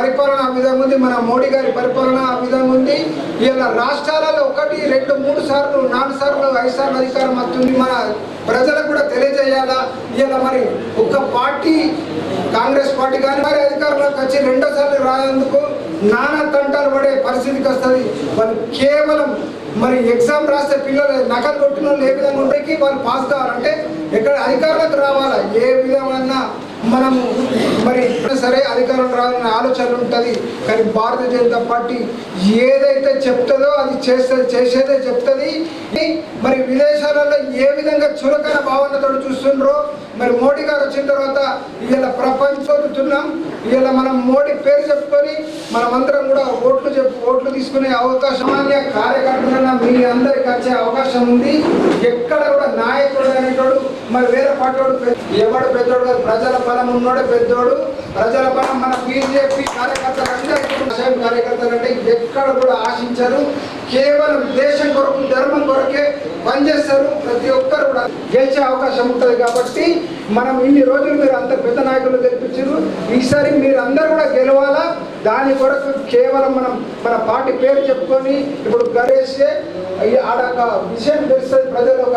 పరిపాలన ఆ విధంగా ఉంది. మన మోడీ గారి పరిపాలన ఆ విధంగా ఉంది. ఇలా రాష్ట్రాలలో ఒకటి రెండు మూడు సార్లు నాలుగు సార్లు ఐదు సార్లు అధికారం వస్తుంది. మన ప్రజలకు కూడా తెలియజేయాలా? ఇలా మరి ఒక పార్టీ కాంగ్రెస్ పార్టీ కానీ మరి అధికారంలోకి వచ్చి రెండోసార్లు రానందుకు నానా తంటాలు పడే పరిస్థితికి వస్తుంది. వాళ్ళు కేవలం మరి ఎగ్జామ్ రాస్తే పిల్లలు నకలు కొట్టిన వాళ్ళు ఏ విధంగా ఉండేకి వాళ్ళు పాస్ కావాలంటే ఎక్కడ అధికారులకు రావాలా? ఏ విధమైన మనము మరి సరే అధికారం రావాలని ఆలోచన ఉంటుంది కానీ భారతీయ జనతా పార్టీ ఏదైతే చెప్తుందో అది చేస్తే చేసేదే చెప్తుంది. మరి విదేశాలలో ఏ విధంగా చులకన భావనతో చూస్తుండ్రో మరి మోడీ గారు వచ్చిన తర్వాత ఇలా ప్రపంచోతున్నాం ఇలా మనం మోడీ పేరు చెప్పుకొని మనమందరం కూడా ఓట్లు చెప్పు ఓట్లు తీసుకునే అవకాశం సామాన్య కార్యకర్తలైన మీ అందరికి వచ్చే అవకాశం ఉంది. ఎక్కడ కూడా నాయకుడు అనేటోడు మరి వేరే పార్టీ ఎవడు పెద్దోడు కాదు ప్రజల బలం ఉన్నోడే పెద్దోడు. ప్రజల బలం మన బీజేపీ కార్యకర్తలు అందరికీ కార్యకర్తలు అంటే ఎక్కడ కూడా ఆశించరు. కేవలం దేశం కొరకు ధర్మం కొరకే పనిచేస్తారు. ప్రతి ఒక్కరు కూడా గెలిచే అవకాశం ఉంటుంది కాబట్టి మనం ఇన్ని రోజులు మీరు అంత పెద్ద నాయకులు గెలిపించారు. ఈసారి మీరు అందరు కూడా గెలవాలా? దాని కొరకు కేవలం మనం మన పార్టీ పేరు చెప్పుకొని ఇప్పుడు గరేస్తే ఆడ ఒక విషయం తెలుస్తుంది ప్రజలు ఒక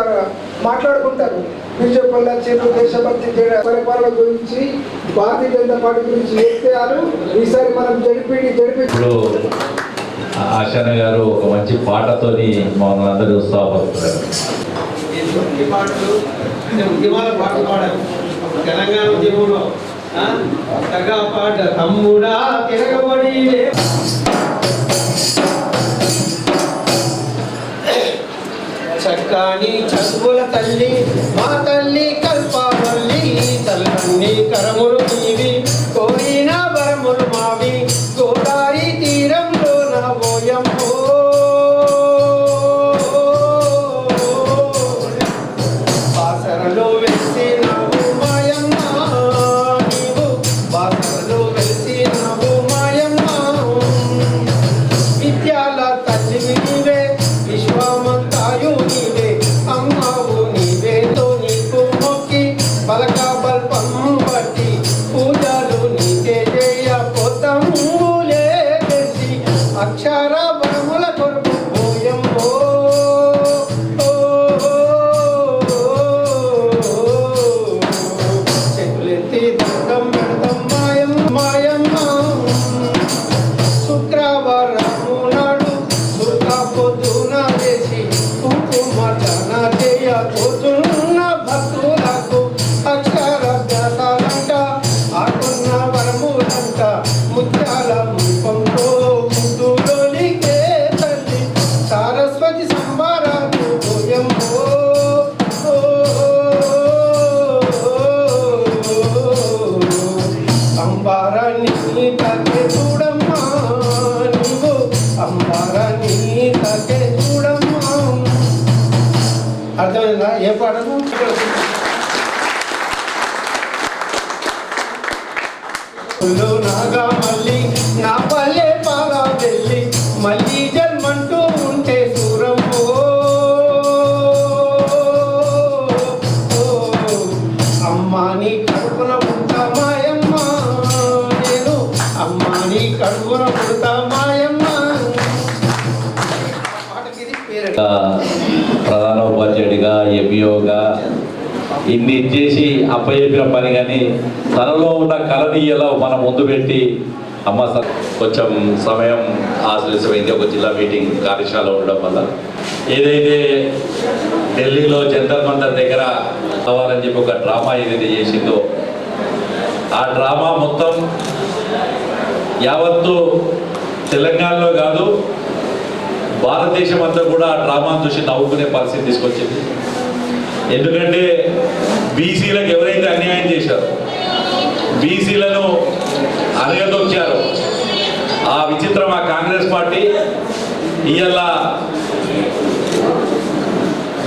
మాట్లాడుకుంటారు. బీజేపీ వాళ్ళు దేశభక్తి పరిపాలన గురించి భారతీయ జనతా పార్టీ గురించి ఎత్తేయాలు ఈసారి మనం జరిపి జడిపి ఆశాన గారు ఒక మంచి పాటతోని మమ్మల్ని అందరూ ఎన్నో ఈ పాటలు అంటే ఉద్యమాల పాటలు పాడారు. తెలంగాణ ఉద్యమంలో తగా పాట తమ్ముడా తిరగబడి చక్కని చదువుల తల్లి మా తల్లి కల్పవల్లి తల్లి కరములు నీవి కోరిన వరములు మావి. అర్థమైందా? ఏ పాటను నాగా మళ్ళీ నా పల్లె నేను చేసి అప్పచెప్పిన పని కానీ తనలో ఉన్న కళని ఎలా మనం ముందు పెట్టి అమ్మ కొంచెం సమయం ఆశ్రయించమైంది ఒక జిల్లా మీటింగ్ కార్యశాల ఉండడం వల్ల. ఏదైతే ఢిల్లీలో జంతర్ మంతర్ దగ్గర కావాలని చెప్పి ఒక డ్రామా ఏదైతే చేసిందో ఆ డ్రామా మొత్తం యావత్తు తెలంగాణలో కాదు భారతదేశం అంతా కూడా ఆ డ్రామాను చూసి నవ్వుకునే పరిస్థితి తీసుకొచ్చింది. ఎందుకంటే బీసీలకు ఎవరైతే అన్యాయం చేశారో బీసీలను అనగదొక్కారు ఆ విచిత్రం ఆ కాంగ్రెస్ పార్టీ ఇవాళ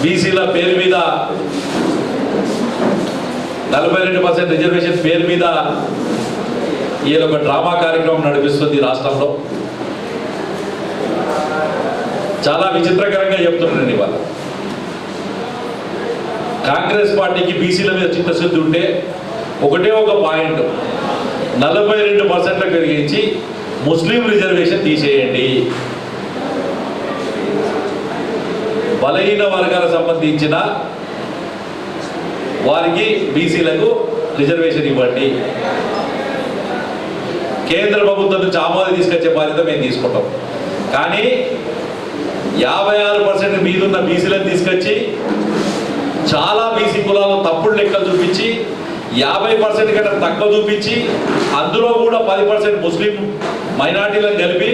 బీసీల పేరు మీద నలభై రెండు పర్సెంట్ రిజర్వేషన్ పేరు మీద ఈయన ఒక డ్రామా కార్యక్రమం నడిపిస్తుంది రాష్ట్రంలో. చాలా విచిత్రకరంగా చెప్తున్నాను ఇవాళ. కాంగ్రెస్ పార్టీకి బీసీల మీద చిత్తశుద్ధి ఉంటే ఒకటే ఒక పాయింట్ నలభై రెండు పర్సెంట్లు పెరిగించి ముస్లిం రిజర్వేషన్ తీసేయండి. బలహీన వర్గాలకు సంబంధించిన వారికి బీసీలకు రిజర్వేషన్ ఇవ్వండి. కేంద్ర ప్రభుత్వం నుంచి ఆమోదం తీసుకొచ్చే బాధ్యత మేము తీసుకుంటాం. కానీ యాభై ఆరు పర్సెంట్ మీదున్న బీసీలను తీసుకొచ్చి చాలా బీసీ కులాలు తప్పుడు లెక్కలు చూపించి యాభై పర్సెంట్ కంటే తక్కువ చూపించి అందులో కూడా పది పర్సెంట్ ముస్లిం మైనార్టీలను కలిపి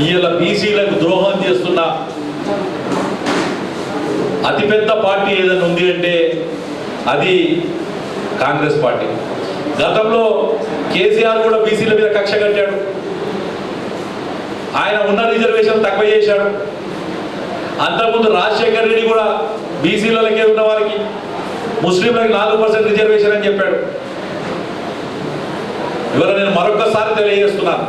వీళ్ళ బీసీలకు ద్రోహం చేస్తున్న అతిపెద్ద పార్టీ ఏదైనా ఉంది అంటే అది కాంగ్రెస్ పార్టీ. గతంలో కేసీఆర్ కూడా బీసీల మీద కక్ష కట్టాడు. ఆయన ఉన్న రిజర్వేషన్ తక్కువ చేశాడు. అంతకుముందు రాజశేఖర్ రెడ్డి కూడా బీసీలకే ఉన్న వారికి ముస్లింలకు నాలుగు పర్సెంట్ రిజర్వేషన్ అని చెప్పాడు. ఇవాళ నేను మరొకసారి తెలియజేస్తున్నాను.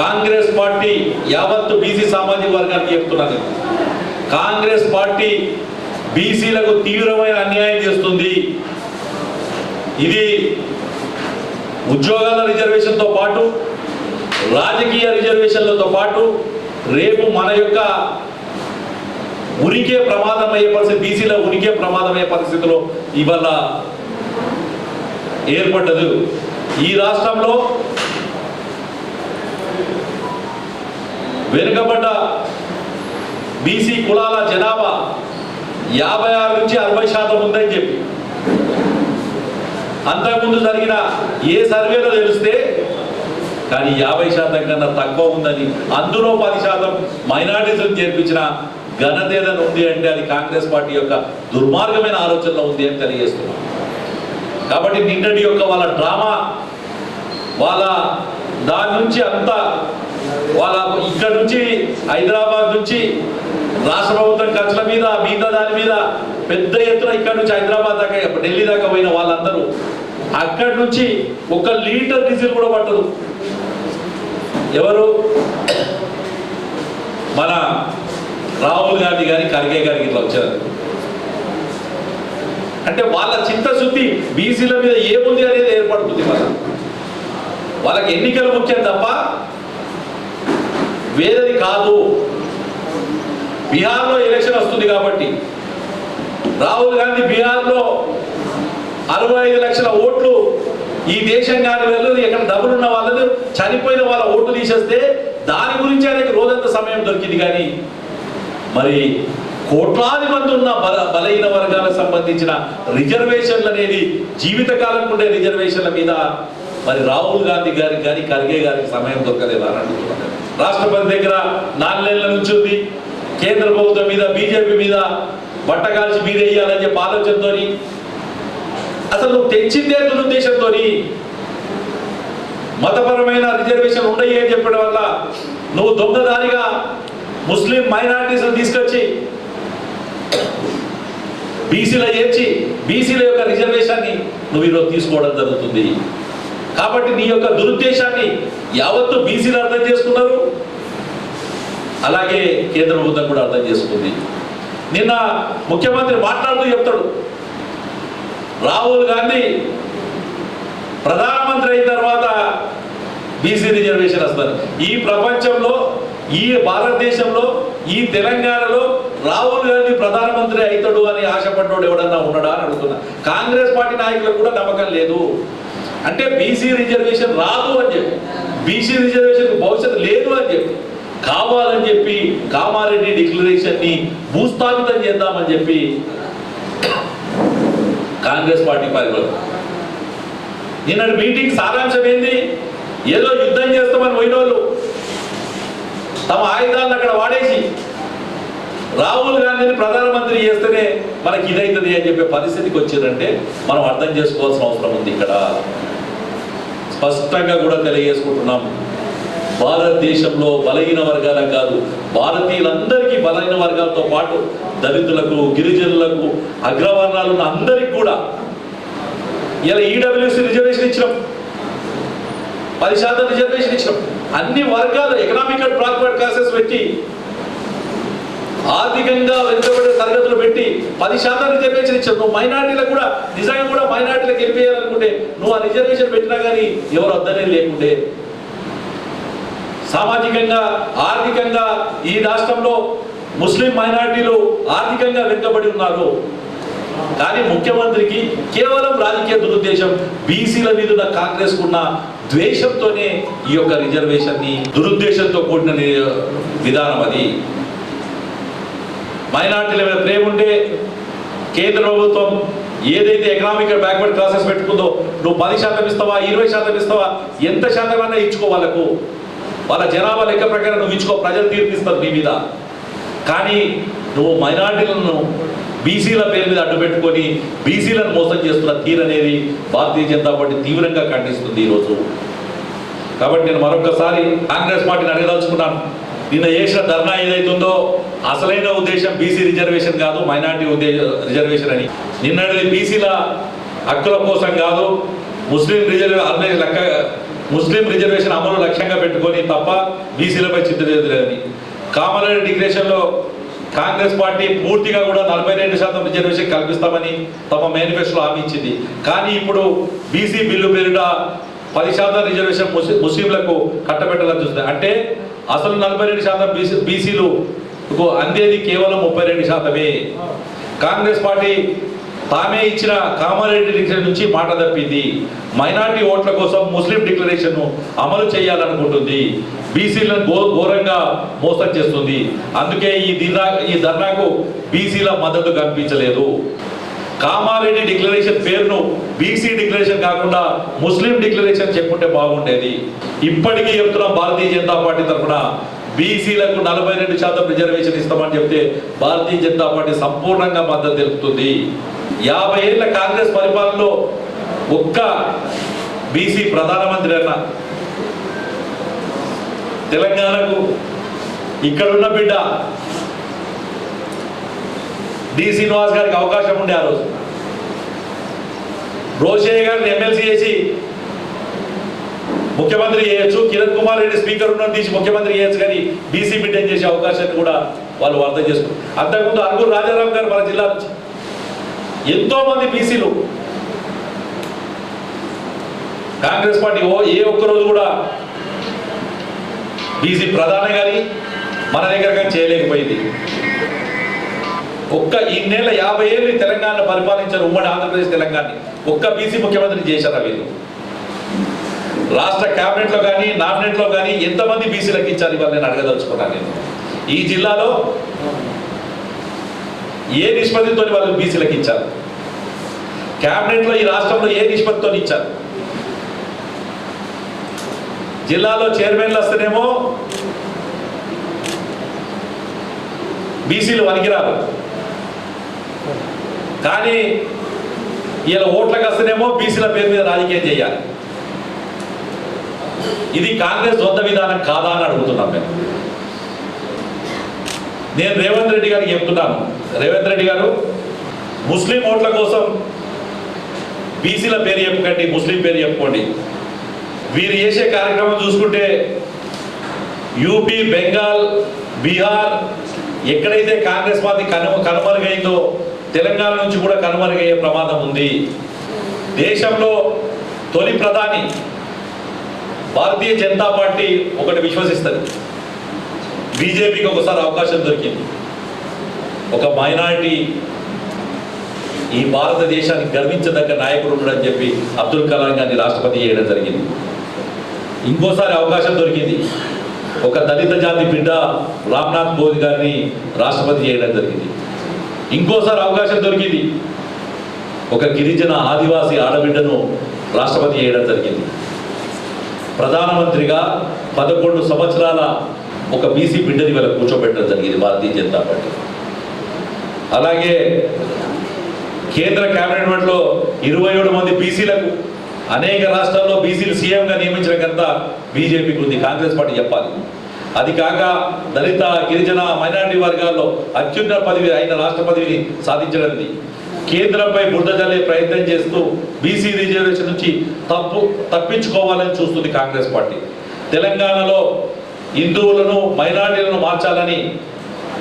కాంగ్రెస్ పార్టీ యావత్తు బీసీ సామాజిక వర్గానికి చెప్తున్నాను కాంగ్రెస్ పార్టీ బీసీలకు తీవ్రమైన అన్యాయం చేస్తుంది. ఇది ఉద్యోగాల రిజర్వేషన్తో పాటు రాజకీయ రిజర్వేషన్లతో పాటు రేపు మన యొక్క ఉనికే ప్రమాదం అయ్యే పరిస్థితి బీసీలో ఉనికే ప్రమాదమయ్యే పరిస్థితిలో ఇవాళ ఏర్పడ్డదు. ఈ రాష్ట్రంలో వెనుకబడ్డ బీసీ కులాల జనాభా యాభై ఆరు నుంచి అరవై శాతం ఉందని చెప్పి. అంతకుముందు జరిగిన ఏ సర్వేలో తెలిస్తే కానీ యాభై శాతం కన్నా తక్కువ ఉందని అందులో పది శాతం మైనారిటీలను చేర్పించిన ఘనత ఏదైనా ఉంది అంటే అది కాంగ్రెస్ పార్టీ యొక్క దుర్మార్గమైన ఆలోచనలో ఉంది అని తెలియజేస్తున్నాం. కాబట్టి నిన్నటి యొక్క వాళ్ళ డ్రామా వాళ్ళ దాని నుంచి అంతా వాళ్ళ ఇక్కడ నుంచి హైదరాబాద్ నుంచి రాష్ట్ర ప్రభుత్వం ఖర్చుల మీద మిగతా దాని మీద పెద్ద ఎత్తున ఇక్కడ నుంచి హైదరాబాద్ దాకా ఢిల్లీ దాకా పోయిన వాళ్ళందరూ అక్కడి నుంచి ఒక లీటర్ డీజిల్ కూడా పట్టదు. ఎవరు? మన రాహుల్ గాంధీ గారి ఖర్గే గారికి ఇట్లా వచ్చారు. అంటే వాళ్ళ చిత్తశుద్ధి బీసీల మీద ఏముంది అనేది ఏర్పడుతుంది మన వాళ్ళకి ఎన్నికలు ముఖ్యం తప్ప వేరేది కాదు. బీహార్లో ఎలక్షన్ వస్తుంది కాబట్టి. రాహుల్ గాంధీ బీహార్లో అరవై ఐదు లక్షల ఓట్లు ఈ దేశం కాని వెళ్ళదు ఎక్కడ డబ్బులున్న వాళ్ళని చనిపోయిన వాళ్ళ ఓట్లు తీసేస్తే దాని గురించి ఆయనకి రోజంత సమయం దొరికింది కానీ మరి కోట్లాది మంది ఉన్న బల బలహీన వర్గాలకు సంబంధించిన రిజర్వేషన్లు అనేది జీవితకాలం ఉండే రిజర్వేషన్ల మీద మరి రాహుల్ గాంధీ గారికి కానీ ఖర్గే గారికి సమయం దొరకలేదు అని అంటున్నాను రాష్ట్రపతి దగ్గర నాలుగు నెలల నుంచి ఉంది. కేంద్ర ప్రభుత్వం మీద బీజేపీ మీద బట్టగాల్చి మీరేయాలని చెప్పి ఆలోచనతోని అసలు నువ్వు తెచ్చిందే దురుద్దేశంతో మతపరమైన రిజర్వేషన్ ఉండయి అని చెప్పడం వల్ల నువ్వు దొంగదారిగా ముస్లిం మైనారిటీస్ని తీసుకొచ్చి బీసీలో చేర్చి బీసీల యొక్క రిజర్వేషన్ని నువ్వు ఈరోజు తీసుకోవడం జరుగుతుంది. కాబట్టి నీ యొక్క దురుద్దేశాన్ని యావత్తు బీసీలు అర్థం చేసుకున్నారు. అలాగే కేంద్ర ప్రభుత్వం కూడా అర్థం చేసుకుంది. నిన్న ముఖ్యమంత్రి మాట్లాడుతూ చెప్తాడు రాహుల్ గాంధీ ప్రధానమంత్రి అయిన తర్వాత బీసీ రిజర్వేషన్ వస్తారు ఈ ప్రపంచంలో ఈ భారతదేశంలో ఈ తెలంగాణలో రాహుల్ గాంధీ ప్రధానమంత్రి అవుతాడు అని ఆశపడ్డాడు ఎవడన్నా ఉన్నాడా అని అడుగుతున్నా. కాంగ్రెస్ పార్టీ నాయకులకు కూడా నమ్మకం లేదు. అంటే బీసీ రిజర్వేషన్ రాదు అని చెప్పి. బీసీ రిజర్వేషన్ భవిష్యత్తు లేదు అని చెప్పి. కావాలని చెప్పి కామారెడ్డి డిక్లరేషన్ని భూస్థాపితం చేద్దామని చెప్పి కాంగ్రెస్ పార్టీ పరిపాలన. నిన్నటి మీటింగ్ సారాంశం ఏంది? ఏదో యుద్ధం చేస్తామని పోయిన వాళ్ళు తమ ఆయుధాలను అక్కడ వాడేసి రాహుల్ గాంధీని ప్రధానమంత్రి చేస్తేనే మనకి ఇదైతుంది అని చెప్పే పరిస్థితికి వచ్చిందంటే మనం అర్థం చేసుకోవాల్సిన అవసరం ఉంది ఇక్కడ. స్పష్టంగా కూడా తెలియజేసుకుంటున్నాం. భారతదేశంలో బలహీన వర్గాల కాదు భారతీయులందరికీ బలహీన వర్గాలతో పాటు దళితులకు గిరిజనులకు అగ్రవర్ణాలు ఉన్న అందరికి కూడా ఇలా ఈడబ్ల్యూసీ రిజర్వేషన్ ఇచ్చినాం. పది శాతం రిజర్వేషన్ ఇచ్చినాం. అన్ని వర్గాలు ఎకనామికల్ బ్లాక్వర్డ్ క్లాసెస్ పెట్టి ఆర్థికంగా వెనుకబడిన తరగతులు పెట్టి పది శాతం రిజర్వేషన్ ఇచ్చావు నువ్వు మైనార్టీలకు కూడా నిజంగా కూడా మైనార్టీలకు వెళ్ళిపోయాలనుకుంటే నువ్వు ఆ రిజర్వేషన్ పెట్టినా కానీ ఎవరు వద్దనే లేకుండే. సామాజికంగా ఆర్థికంగా ఈ రాష్ట్రంలో ముస్లిం మైనార్టీలు ఆర్థికంగా వెనుకబడి ఉన్నారు. కానీ ముఖ్యమంత్రికి కేవలం రాజకీయ దురుద్దేశం. బీసీల మీద కాంగ్రెస్ కున్న ద్వేషంతోనే ఈ యొక్క రిజర్వేషన్ని దురుద్దేశంతో కూడిన విధానం అది. మైనార్టీల మీద ప్రేమ ఉంటే కేంద్ర ప్రభుత్వం ఏదైతే ఎకనామిక్ బ్యాక్వర్డ్ క్లాసెస్ పెట్టుకుందో నువ్వు పది శాతం ఇస్తావా ఇరవై శాతం ఇస్తావా ఎంత శాతం అన్నా ఇచ్చుకో వాళ్ళకు. వాళ్ళ జనాభా లెక్క ప్రకారం నువ్వు ఇచ్చుకో ప్రజలు తీర్పిస్తారు నీ మీద. కానీ నువ్వు మైనార్టీలను బీసీల పేరు మీద అడ్డు పెట్టుకొని బీసీలను మోసం చేస్తున్న తీరనేది భారతీయ జనతా పార్టీ తీవ్రంగా ఖండిస్తుంది ఈరోజు. కాబట్టి నేను మరొకసారి కాంగ్రెస్ పార్టీని అడగదలుచుకున్నాను. నిన్న చేసిన ధర్నా ఏదైతుందో అసలైన ఉద్దేశం బీసీ రిజర్వేషన్ కాదు మైనార్టీ ఉద్దేశ రిజర్వేషన్ అని. నిన్నటిది బీసీల హక్కుల కోసం కాదు ముస్లిం రిజర్వేషన్ లెక్క ముస్లిం రిజర్వేషన్ అమలు లక్ష్యంగా పెట్టుకొని తప్ప బీసీలపై చిత్తలేదని కామారెడ్డి డిగ్రేషన్లో కాంగ్రెస్ పార్టీ పూర్తిగా కూడా నలభై రెండు శాతం రిజర్వేషన్ కల్పిస్తామని తమ మేనిఫెస్టోలో హామీ ఇచ్చింది. కానీ ఇప్పుడు బీసీ బిల్లు పేరిట పది శాతం రిజర్వేషన్ ముస్లింలకు కట్టబెట్టాలని చూస్తుంది అంటే అసలు నలభై రెండు శాతం బీసీ బీసీలు అందేది కేవలం ముప్పై రెండు శాతమే. కాంగ్రెస్ పార్టీ తామే ఇచ్చిన కామారెడ్డి డిక్లరేషన్ నుంచి మాట తప్పింది. మైనార్టీ ఓట్ల కోసం ముస్లిం డిక్లరేషన్ అమలు చేయాలనుకుంటుంది. బీసీలను ఘో ఘోరంగా మోసం చేస్తుంది. అందుకే ఈ దినా ఈ ధర్నాకు బీసీల మద్దతు కనిపించలేదు. కామారెడ్డి డిక్లరేషన్ పేరును బీసీ డిక్లరేషన్ కాకుండా ముస్లిం డిక్లరేషన్ చెప్పుంటే బాగుండేది. ఇప్పటికీ చెప్తున్న భారతీయ జనతా పార్టీ తరఫున బీసీలకు నలభై రెండు శాతం రిజర్వేషన్ ఇస్తామని చెప్తే భారతీయ జనతా పార్టీ సంపూర్ణంగా మద్దతు తెలుపుతుంది. యాభై ఏళ్ళ కాంగ్రెస్ పరిపాలనలో ఒక్క బీసీ ప్రధానమంత్రి అన్న తెలంగాణకు ఇక్కడున్న బిడ్డ డి శ్రీనివాస్ గారికి అవకాశం ఉండే ఆ రోజు. రోషయ్య గారిని ఎమ్మెల్సీ చేసి ముఖ్యమంత్రి చేయొచ్చు. కిరణ్ కుమార్ రెడ్డి స్పీకర్ ఉన్న తీసి ముఖ్యమంత్రి చేయొచ్చు కానీ బీసీ బిడ్డ చేసే అవకాశాన్ని కూడా వాళ్ళు అర్థం చేసుకున్నారు అంతకుముందు అరుగురు రాజారాం గారు మన జిల్లా నుంచి ఎంతో మంది బీసీలు. కాంగ్రెస్ పార్టీ ఓ ఏ ఒక్క రోజు కూడా బీసీ ప్రధాని కానీ మన దగ్గర కానీ చేయలేకపోయింది. ఒక్క ఈ నెల యాభై ఏళ్ళు తెలంగాణ పరిపాలించారు ఉమ్మడి ఆంధ్రప్రదేశ్ తెలంగాణ ఒక్క బీసీ ముఖ్యమంత్రి చేశారా వీళ్ళు? రాష్ట్ర క్యాబినెట్లో లో కానీ నామినేట్లో కానీ ఎంతమంది బీసీలకు ఇచ్చారు ఇవాళ నేను అడగదలుచుకున్నాను నేను. ఈ జిల్లాలో ఏ నిష్పత్తితో వాళ్ళు బీసీలకు ఇచ్చారు? క్యాబినెట్లో ఈ రాష్ట్రంలో ఏ నిష్పత్తితో ఇచ్చారు? జిల్లాలో చైర్మన్లు వస్తేనేమో బీసీలు వణికిరారు. కానీ ఇలా ఓట్లకు వస్తేనేమో బీసీల పేరు మీద రాజకీయం చేయాలి. ఇది కాంగ్రెస్ సొంత విధానం కాదా అని అడుగుతున్నాం మేము నేను రేవంత్ రెడ్డి గారికి చెప్తున్నాను. రేవంత్ రెడ్డి గారు ముస్లిం ఓట్ల కోసం బీసీల పేరు చెప్పుకోండి ముస్లిం పేరు చెప్పుకోండి. వీరు చేసే కార్యక్రమం చూసుకుంటే యూపీ బెంగాల్ బీహార్ ఎక్కడైతే కాంగ్రెస్ పార్టీ కను కనుమరుగైందో తెలంగాణ నుంచి కూడా కనుమరుగయ్యే ప్రమాదం ఉంది. దేశంలో తొలి ప్రధాని భారతీయ జనతా పార్టీ ఒకటి విశ్వసిస్తుంది. బీజేపీకి ఒకసారి అవకాశం దొరికింది. ఒక మైనారిటీ ఈ భారతదేశానికి గర్వించదగ్గ నాయకుడు ఉండడని చెప్పి అబ్దుల్ కలాం గారిని రాష్ట్రపతి చేయడం జరిగింది. ఇంకోసారి అవకాశం దొరికింది. ఒక దళిత జాతి బిడ్డ రామ్నాథ్ కోవింద్ గారిని రాష్ట్రపతి చేయడం జరిగింది. ఇంకోసారి అవకాశం దొరికింది. ఒక గిరిజన ఆదివాసీ ఆడబిడ్డను రాష్ట్రపతి చేయడం జరిగింది. ప్రధానమంత్రిగా పదకొండు సంవత్సరాల ఒక బీసీ బిడ్డని వీళ్ళ కూర్చోబెట్టడం జరిగింది భారతీయ జనతా పార్టీ. అలాగే కేంద్ర కేబినెట్ ఇరవై ఏడు మంది బీసీలకు అనేక రాష్ట్రాల్లో బీసీలు సీఎంగా నియమించిన ఘనత బీజేపీకి ఉంది కాంగ్రెస్ పార్టీ చెప్పాలి. అది కాక దళిత గిరిజన మైనారిటీ వర్గాల్లో అత్యున్నత పదవి అయిన రాష్ట్ర పదవిని సాధించడానికి కేంద్రంపై బురద జల్లే ప్రయత్నం చేస్తూ బీసీ రిజర్వేషన్ నుంచి తప్పు తప్పించుకోవాలని చూస్తుంది కాంగ్రెస్ పార్టీ. తెలంగాణలో హిందువులను మైనారిటీలను మార్చాలని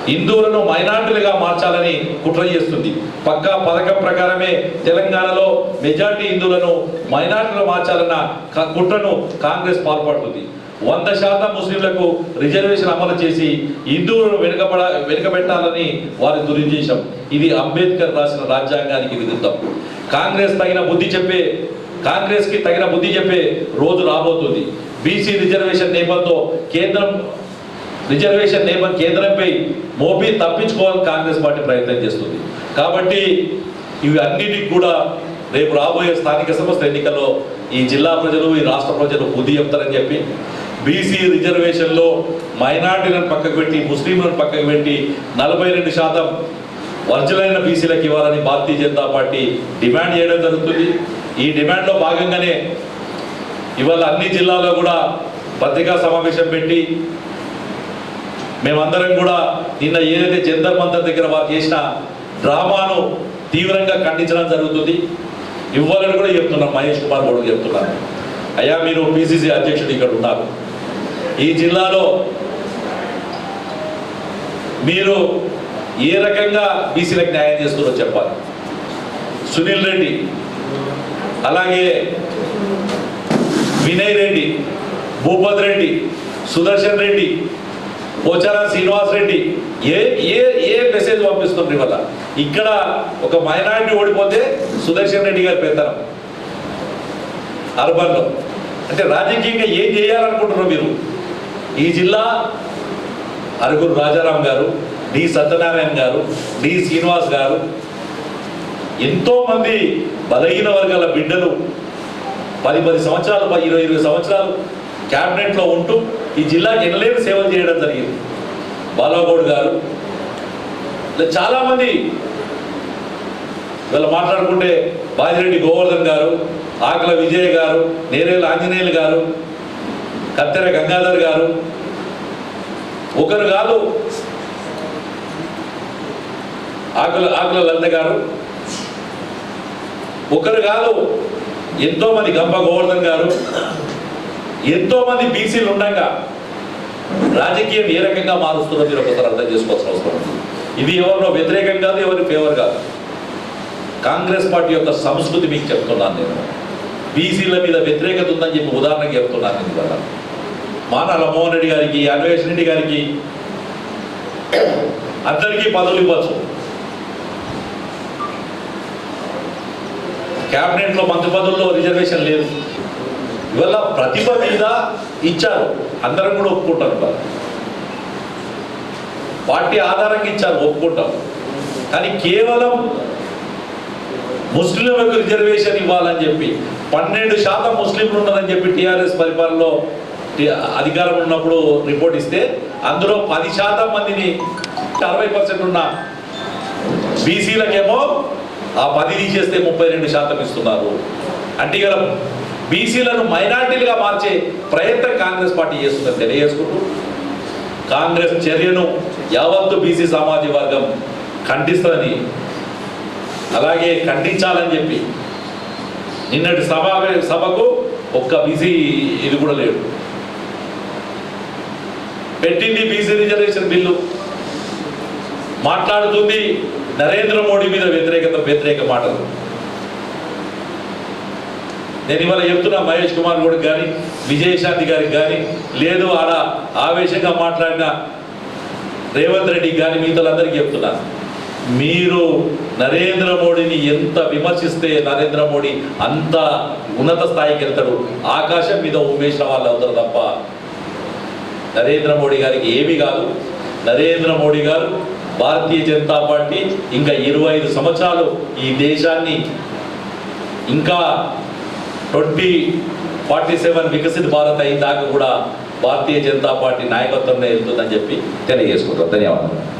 హిందువులను మైనార్టీలుగా మార్చాలని కుట్ర చేస్తుంది. పక్కా పథకం ప్రకారమే తెలంగాణలో మెజార్టీ హిందువులను మైనార్టీలు మార్చాలన్న కుట్రను కాంగ్రెస్ పాల్పడుతుంది. వంద శాతం ముస్లింలకు రిజర్వేషన్ అమలు చేసి హిందువులను వెనుకబడ వెనుకబెట్టాలని వారి దురుద్దేశం. ఇది అంబేద్కర్ రాసిన రాజ్యాంగానికి విరుద్ధం. కాంగ్రెస్ తగిన బుద్ధి చెప్పే కాంగ్రెస్కి తగిన బుద్ధి చెప్పే రోజు రాబోతుంది. బీసీ రిజర్వేషన్ నేపథ్యంతో కేంద్రం రిజర్వేషన్ నేపథ్యం కేంద్రంపై మోపి తప్పించుకోవాలని కాంగ్రెస్ పార్టీ ప్రయత్నం చేస్తుంది. కాబట్టి ఇవి అన్నిటికి కూడా రేపు రాబోయే స్థానిక సంస్థ ఎన్నికల్లో ఈ జిల్లా ప్రజలు ఈ రాష్ట్ర ప్రజలు బుద్ధి చెప్తారని చెప్పి బీసీ రిజర్వేషన్లో మైనార్టీలను పక్కకు పెట్టి ముస్లింలను పక్కకు పెట్టి నలభై రెండు శాతం వర్జులైన బీసీలకు ఇవ్వాలని భారతీయ జనతా పార్టీ డిమాండ్ చేయడం జరుగుతుంది. ఈ డిమాండ్లో భాగంగానే ఇవాళ అన్ని జిల్లాల్లో కూడా పత్రికా సమావేశం పెట్టి మేమందరం కూడా నిన్న ఏదైతే జంతర్ మంతర్ దగ్గర వారు చేసిన డ్రామాను తీవ్రంగా ఖండించడం జరుగుతుంది. ఇవ్వాలని కూడా చెప్తున్నాం మహేష్ కుమార్ గౌడ్ చెప్తున్నాను అయ్యా మీరు పిసిసి అధ్యక్షుడు ఇక్కడ ఉన్నారు. ఈ జిల్లాలో మీరు ఏ రకంగా బీసీలకు న్యాయం చేస్తున్నారో చెప్పాలి. సునీల్ రెడ్డి అలాగే వినయ్ రెడ్డి భూపత్ రెడ్డి సుదర్శన్ రెడ్డి పోచారం శ్రీనివాస్ రెడ్డి ఏ ఏ ఏ మెసేజ్ పంపిస్తుంది ఇవాళ ఇక్కడ ఒక మైనారిటీ ఓడిపోతే సుదర్శన్ రెడ్డి గారి పెత్తనం. అర్బన్లో. అంటే రాజకీయంగా ఏం చేయాలనుకుంటున్నారు మీరు? ఈ జిల్లా అరుగురు రాజారాం గారు డి సత్యనారాయణ గారు డి శ్రీనివాస్ గారు ఎంతో మంది బలహీన వర్గాల బిడ్డలు పది పది సంవత్సరాలు ఇరవై ఇరవై సంవత్సరాలు క్యాబినెట్లో ఉంటూ ఈ జిల్లాకి ఎనలేని సేవలు చేయడం జరిగింది. బాలాగౌడ్ గారు. ఇలా చాలామంది వీళ్ళు మాట్లాడుకుంటే బాజిరెడ్డి గోవర్ధన్ గారు ఆకల విజయ్ గారు నేరేళ్ళ ఆంజనేయులు గారు కత్తెర గంగాధర్ గారు. ఒకరు కాదు ఆకుల ఆకుల లలిత గారు. ఒకరు కాదు ఎంతోమంది గంప గోవర్ధన్ గారు. ఎంతో మంది బీసీలు ఉండగా రాజకీయం ఏ రకంగా మారుస్తుందో మీరు ఒకసారి అర్థం చేసుకోవాల్సిన అవసరం ఇది ఎవరినో వ్యతిరేకం కాదు ఎవరి ఫేవర్ కాదు. కాంగ్రెస్ పార్టీ యొక్క సంస్కృతి మీకు చెప్తున్నాను నేను. బీసీల మీద వ్యతిరేకత ఉందని చెప్పి ఉదాహరణకి చెప్తున్నాను నేను ఇవాళ. మానాల మోహన్ రెడ్డి గారికి అన్వేష్ రెడ్డి గారికి అందరికీ పదవులు ఇవ్వచ్చు క్యాబినెట్లో మంత్రి పదవుల్లో రిజర్వేషన్ లేదు. ఇవల్ల ప్రతిభ మీద ఇచ్చారు. అందరం కూడా ఒప్పుకుంటారు ఇవాళ. పార్టీ ఆధారంగా ఇచ్చారు ఒప్పుకుంటాం. కానీ కేవలం ముస్లింలకు రిజర్వేషన్ ఇవ్వాలని చెప్పి పన్నెండు శాతం ముస్లింలు ఉన్నారని చెప్పి టీఆర్ఎస్ పరిపాలనలో అధికారం ఉన్నప్పుడు రిపోర్ట్ ఇస్తే అందులో పది శాతం మందిని అరవై పర్సెంట్ ఉన్న బీసీలకేమో ఆ పది తీసేస్తే ముప్పై రెండు శాతం ఇస్తున్నారు. అంటే ఇక్కడ బీసీలను మైనార్టీలుగా మార్చే ప్రయత్నం కాంగ్రెస్ పార్టీ చేస్తుందని తెలియజేసుకుంటూ కాంగ్రెస్ చర్యను యావత్తు బీసీ సామాజిక వర్గం ఖండిస్తుందని అలాగే ఖండించాలని చెప్పి నిన్నటి సభ సభకు ఒక్క బీసీ ఇది కూడా లేడు పెట్టింది బీసీ రిజర్వేషన్ బిల్లు. మాట్లాడుతుంది నరేంద్ర మోడీ మీద వ్యతిరేకత వ్యతిరేక మాటలు. నేను ఇవాళ చెప్తున్నా మహేష్ కుమార్ కూడా కానీ విజయశాంతి గారికి కానీ లేదు ఆడ ఆవేశంగా మాట్లాడిన రేవంత్ రెడ్డికి కానీ మిగతాలందరికీ చెప్తున్నా. మీరు నరేంద్ర మోడీని ఎంత విమర్శిస్తే నరేంద్ర మోడీ అంత ఉన్నత స్థాయికి వెళ్తాడు. ఆకాశం మీద ఉమ్మేసిన వాళ్ళు అవుతారు తప్ప నరేంద్ర మోడీ గారికి ఏమీ కాదు. నరేంద్ర మోడీ గారు భారతీయ జనతా పార్టీ ఇంకా ఇరవై ఐదు సంవత్సరాలు ఈ దేశాన్ని ఇంకా ట్వంటీ ఫార్టీ సెవెన్ వికసిత భారత్ అయిన దాకా కూడా భారతీయ జనతా పార్టీ నాయకత్వంలో వెళ్తుందని చెప్పి తెలియజేసుకుంటాం ధన్యవాదాలు